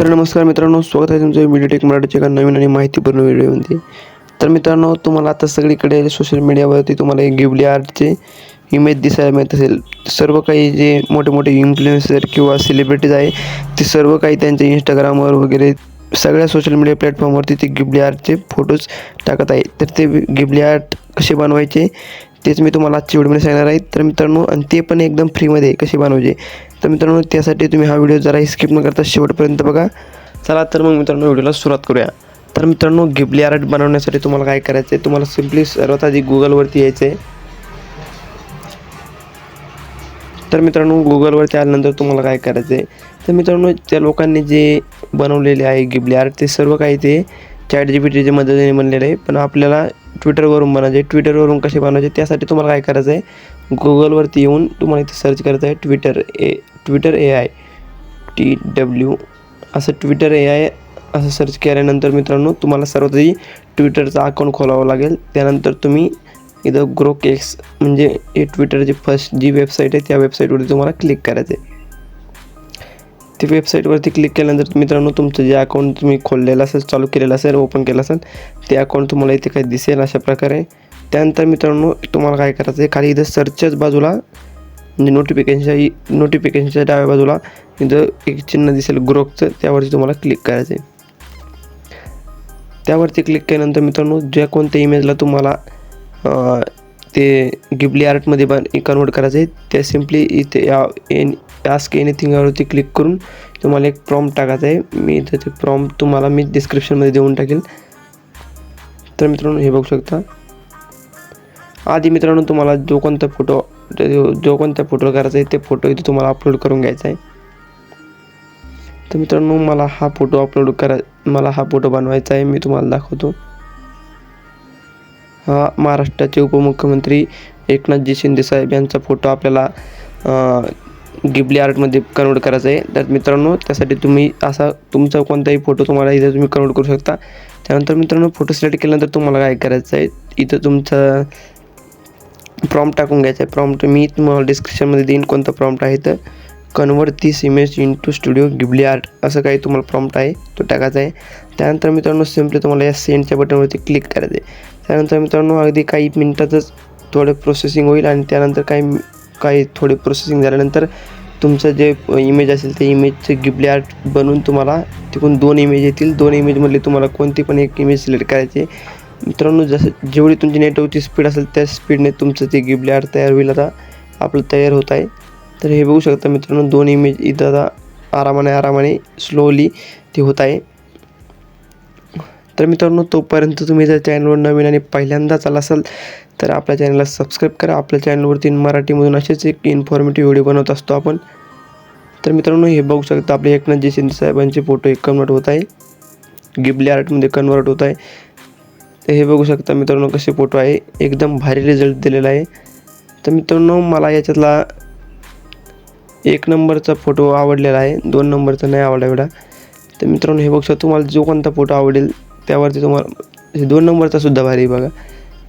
तर नमस्कार मित्रांनो स्वागत आहे तुमचं मीडियाटेक मराठीच्या एका नवीन आणि माहितीपूर्ण व्हिडिओमध्ये. तर मित्रांनो तुम्हाला आता सगळीकडे सोशल मीडियावरती तुम्हाला एक गिबली आर्टचे इमेज दिसायला मिळत असेल. सर्व काही जे मोठे मोठे इन्फ्लुएन्सर किंवा सेलिब्रिटीज आहे ते सर्व काही त्यांच्या इंस्टाग्रामवर वगैरे सगळ्या सोशल मीडिया प्लॅटफॉर्मवरती ते गिबली आर्टचे फोटोज टाकत आहे. तर ते गिबली आर्ट कसे बनवायचे तेच मी तुम्हाला आजच्या व्हिडिओमध्ये सांगणार आहे. तर मित्रांनो आणि ते पण एकदम फ्रीमध्ये कसे बनवायचे तर मित्रांनो त्यासाठी तुम्ही हा व्हिडिओ जरा स्किप न करता शेवटपर्यंत बघा. चला तर मग मित्रांनो व्हिडिओला सुरुवात करूया. तर मित्रांनो गिबली आर्ट बनवण्यासाठी तुम्हाला काय करायचं आहे तुम्हाला सिम्पली सर्वात आधी गुगलवरती यायचं आहे तर मित्रांनो गुगलवरती आल्यानंतर तुम्हाला काय करायचं आहे तर मित्रांनो त्या लोकांनी जे बनवलेले आहे गिबली आर्ट ते सर्व काही ते चॅट जी पी टीच्या मदतीने बनलेले आहे. पण आपल्याला ट्विटरवरून बनायचे ट्विटरवरून कसे बनवायचे? त्यासाठी तुम्हाला काय करायचं आहे गुगलवरती येऊन तुम्हाला इथे सर्च करायचं आहे Twitter A Twitter A I T W असं ट्विटर ए आय असं सर्च केल्यानंतर मित्रांनो तुम्हाला सर्वात आधी ट्विटरचा अकाउंट खोलावं लागेल. त्यानंतर तुम्ही इथं ग्रोकेक्स म्हणजे हे ट्विटरची फर्स्ट जी वेबसाईट आहे त्या वेबसाईटवरती तुम्हाला क्लिक करायचं आहे ते वेबसाईटवरती क्लिक केल्यानंतर मित्रांनो तुमचं जे अकाउंट तुम्ही खोललेलं असेल चालू केलेलं असेल ओपन केलं असेल ते अकाउंट तुम्हाला इथे काही दिसेल अशा प्रकारे. त्यानंतर मित्रांनो तुम्हाला काय करायचं आहे खाली इथं सर्चच्याच बाजूला म्हणजे नोटिफिकेशनच्या नोटिफिकेशनच्या डाव्या बाजूला इथं एक चिन्ह दिसेल ग्रोकचं त्यावरती तुम्हाला क्लिक करायचं आहे त्यावरती क्लिक केल्यानंतर मित्रांनो ज्या कोणत्या इमेजला तुम्हाला ते गिबली आर्टमध्ये बन कन्वर्ट करायचं आहे त्या सिम्पली इथे या एन टास्क एनिथिंगवरती क्लिक करून तुम्हाला एक प्रॉम टाकायचं आहे मी इथं ते प्रॉम तुम्हाला मी डिस्क्रिप्शनमध्ये देऊन टाकेल. तर मित्रांनो हे बघू शकता. आधी मित्रांनो तुम्हाला जो कोणता फोटो जो जो कोणत्या फोटो करायचा आहे ते फोटो इथे तुम्हाला अपलोड करून घ्यायचा आहे. तर मित्रांनो मला हा फोटो अपलोड करा मला हा फोटो बनवायचा आहे मी तुम्हाला दाखवतो. हा महाराष्ट्राचे उपमुख्यमंत्री एकनाथजी शिंदे साहेब यांचा फोटो आपल्याला गिबली आर्टमध्ये कन्वर्ट करायचा आहे. तर मित्रांनो त्यासाठी तुम्ही असा तुमचा कोणताही फोटो तुम्हाला इथं तुम्ही कन्वर्ट करू शकता. त्यानंतर मित्रांनो फोटो सिलेक्ट केल्यानंतर तुम्हाला काय करायचं आहे? इथं तुमचं प्रॉम्प्ट टाकून घ्यायचा आहे. प्रॉम्प्ट मी तुम्हाला डिस्क्रिप्शनमध्ये देईन कोणता प्रॉम्प्ट आहे तर. Convert this image into studio Ghibli art असं काही तुम्हाला प्रॉम्प्ट आहे तो टाकायचा आहे. त्यानंतर मित्रांनो सिम्पली तुम्हाला या सेंडच्या बटनवरती क्लिक करायचं आहे. त्यानंतर मित्रांनो अगदी काही मिनटातच थोडं प्रोसेसिंग होईल आणि त्यानंतर काही काही थोडे प्रोसेसिंग झाल्यानंतर तुमचं जे इमेज असेल ते इमेजचे गिबली आर्ट बनवून तुम्हाला तिकडून दोन इमेज येतील. दोन इमेजमधले तुम्हाला कोणती पण एक इमेज सिलेक्ट करायची आहे. मित्रांनो जसं जेवढी तुमची नेटवर्कची स्पीड असेल त्या स्पीडने तुमचं ते गिबली आर्ट तयार होईल. आता आपलं तयार होत आहे. तर हे बघू शकता मित्रांनो दोन इमेज इथं आता आरामाने आरामाने स्लोली ते होत आहे. तर मित्रांनो तोपर्यंत तुम्ही जर चॅनलवर नवीन आणि पहिल्यांदाच आला असाल तर आपल्या चॅनलला सबस्क्राईब करा. आपल्या चॅनलवरती मराठीमधून असेच एक इन्फॉर्मेटिव्ह व्हिडिओ बनवत असतो आपण. तर मित्रांनो हे बघू शकता आपले एकनाथजी शिंदे साहेबांचे फोटो एक कन्वर्ट होत आहे. गिबली आर्टमध्ये कन्वर्ट होत आहे. तर हे बघू शकता मित्रांनो कसे फोटो आहे. एकदम भारी रिझल्ट दिलेला आहे. तर मित्रांनो मला याच्यातला एक नंबरचा फोटो आवडलेला आहे. दोन नंबरचा नाही आवडला एवढा. तर मित्रांनो हे बघू शकता तुम्हाला जो कोणता फोटो आवडेल त्यावरती तुम्हाला हे दोन नंबरचा सुद्धा भारी बघा.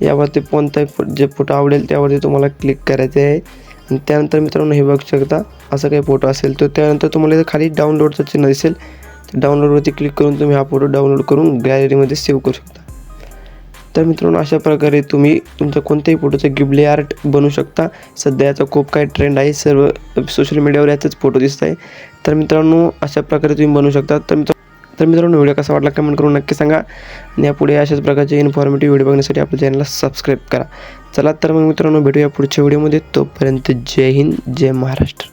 यावरती कोणताही फो जे फोटो आवडेल त्यावरती तुम्हाला क्लिक करायचे आहे. आणि त्यानंतर मित्रांनो हे बघू शकता असं काही फोटो असेल तर त्यानंतर तुम्हाला इथं खाली डाउनलोडचं चिन्ह दिसेल. तर डाउनलोडवरती क्लिक करून तुम्ही हा फोटो डाउनलोड करून गॅलरीमध्ये सेव्ह करू शकता. तर मित्रांनो अशा प्रकारे तुम्ही तुमचं कोणत्याही फोटोचं गिबले आर्ट बनवू शकता. सध्या याचा खूप काही ट्रेंड आहे. सर्व सोशल मीडियावर याचाच फोटो दिसत आहे तर मित्रांनो अशा प्रकारे तुम्ही बनवू शकता. तर मित्र तर मित्रांनो व्हिडिओ कसा वाटला कमेंट करून नक्की सांगा. आणि यापुढे अशाच प्रकारचे इन्फॉर्मेटिव्ह व्हिडिओ बघण्यासाठी आपल्या चॅनलला सबस्क्राईब करा. चला तर मग मित्रांनो भेटूया पुढच्या व्हिडिओमध्ये तोपर्यंत जय हिंद जय महाराष्ट्र.